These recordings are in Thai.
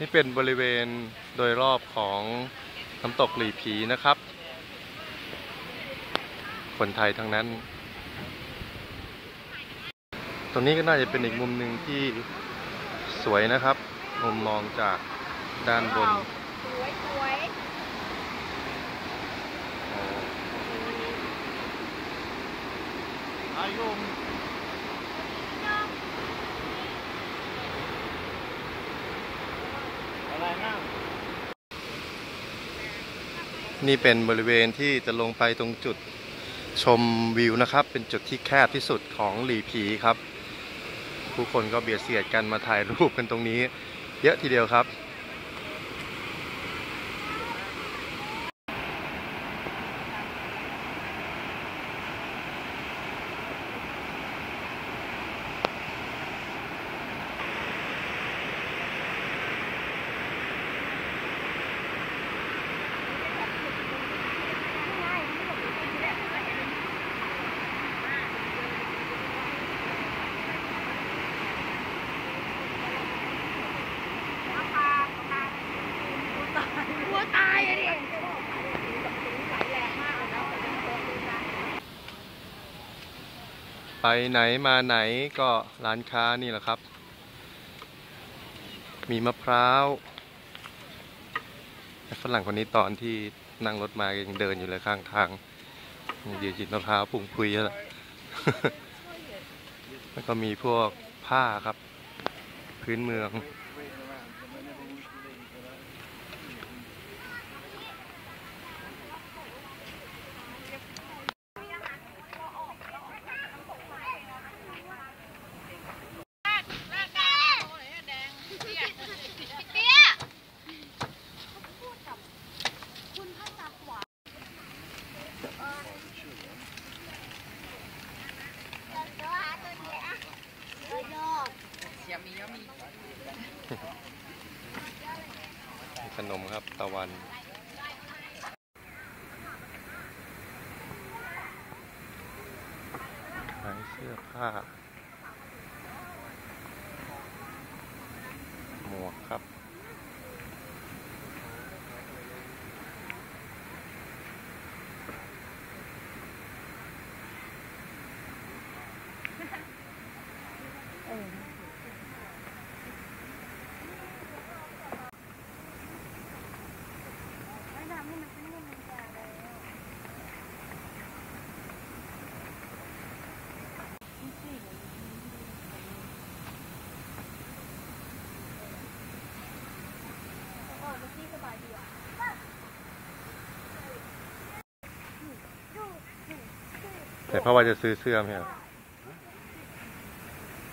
นี่เป็นบริเวณโดยรอบของน้ำตกหลีผีนะครับ คนไทยทั้งนั้น ตรงนี้ก็น่าจะเป็นอีกมุมหนึ่งที่สวยนะครับ มุมมองจากด้านบนสวยสวยอายุมอะไร นี่เป็นบริเวณที่จะลงไปตรงจุดชมวิวนะครับ เป็นจุดที่แคบที่สุดของหลีผีครับ ผู้คนก็เบียดเสียดกันมาถ่ายรูปกันตรงนี้ เยอะทีเดียวครับ กลัวตายอะดิ ไปไหนมาไหนก็ร้านค้านี่แหละครับ มีมะพร้าวฝรั่งคนนี้ตอนที่นั่งรถมายังเดินอยู่เลยข้างทางยืนจินมะพร้าวปุ่งคุยแล้วแล้วก็มีพวกผ้าครับ พื้นเมือง เตี้ย ขนมครับตะวันขายเสื้อผ้า หมวกครับ แต่เพราะว่าจะซื้อเสื้อไหมครับ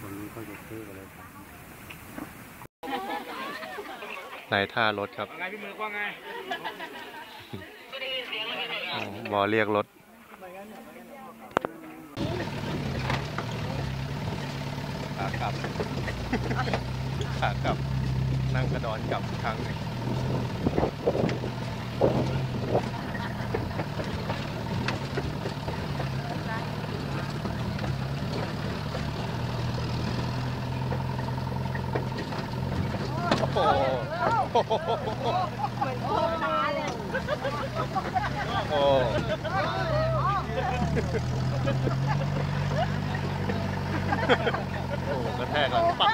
คนนี้เขาจะซื้ออะไรนายท่ารถครับว่าไงพี่มือว่าไงอ๋อเรียกรถขากลับขากลับ นั่งกระดอนกลับครั้งหนึ่ง โอ้โหโอ้โหโอ้โหกระแทกหลังปัก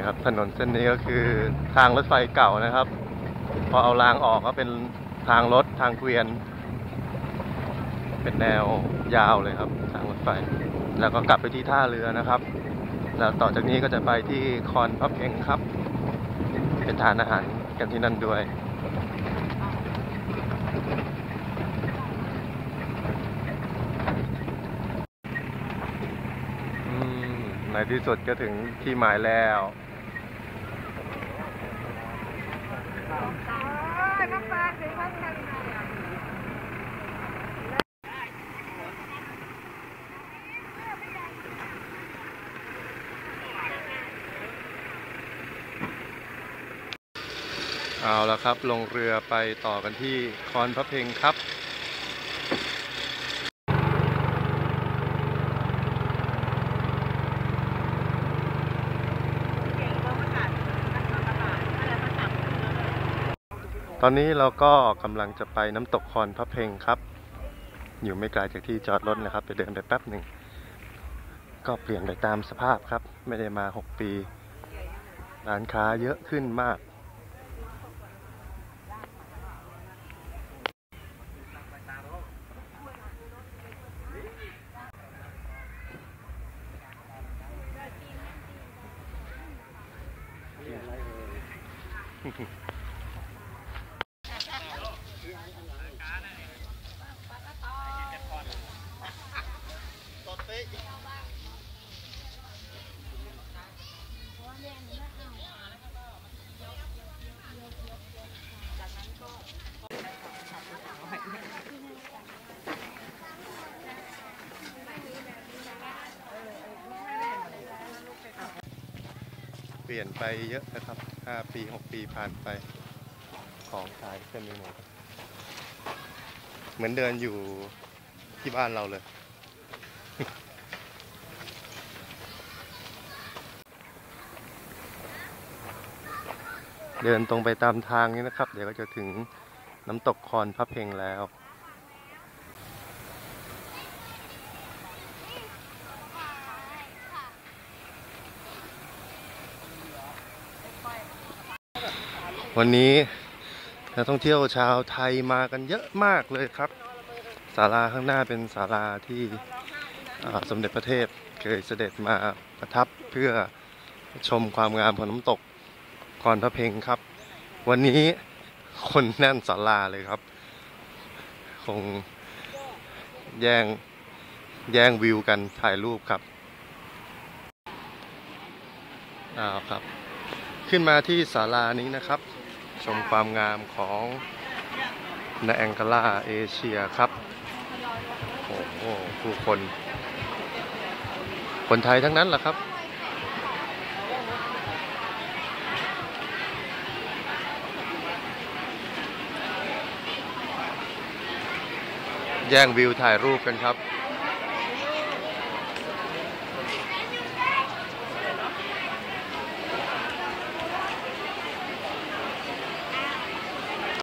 นี่ครับถนนเส้นนี้ก็คือทางรถไฟเก่านะครับ พอเอารางออกก็เป็นทางรถทางเกวียน เป็นแนวยาวเลยครับ ทางรถไฟ แล้วก็กลับไปที่ท่าเรือนะครับ แล้วต่อจากนี้ก็จะไปที่คอนพับเองครับ เป็นทานอาหารกันที่นั่นด้วยในที่สุดก็ถึงที่หมายแล้ว น้ำปลาถึงข้างในอะ เอาละครับ ลงเรือไปต่อกันที่คอนพระเพงครับ ตอนนี้เราก็กำลังจะไปน้ำตกคอนพระเพงครับ อยู่ไม่ไกลจากที่จอดรถนะครับ ไปเดินไปแป๊บหนึ่ง ก็เปลี่ยนไปตามสภาพครับ ไม่ได้มา 6 ปี ร้านค้าเยอะขึ้นมาก เปลี่ยนไปเยอะนะครับ 5 ปี 6 ปีผ่านไป ของขายเต็มไปหมด เหมือนเดินอยู่ที่บ้านเราเลย เดินตรงไปตามทางนี้นะครับ เดี๋ยวก็จะถึงน้ำตกคอนพระเพงแล้ว วันนี้นักท่องเที่ยวชาวไทยมากันเยอะมากเลยครับศาลาข้างหน้าเป็นศาลาที่สมเด็จพระเทพเคยเสด็จมาประทับเพื่อชมความงามของน้ำตก คอนพระเพงครับ วันนี้คนแน่นศาลาเลยครับ คงแย่งแย่งวิวกันถ่ายรูปครับอ้าวครับ ขึ้นมาที่ศาลานี้นะครับ ชมความงามของนาแองกาลาเอเชียครับโอ้โหผู้คน คนไทยทั้งนั้นแหละครับ แย่งวิวถ่ายรูปกันครับ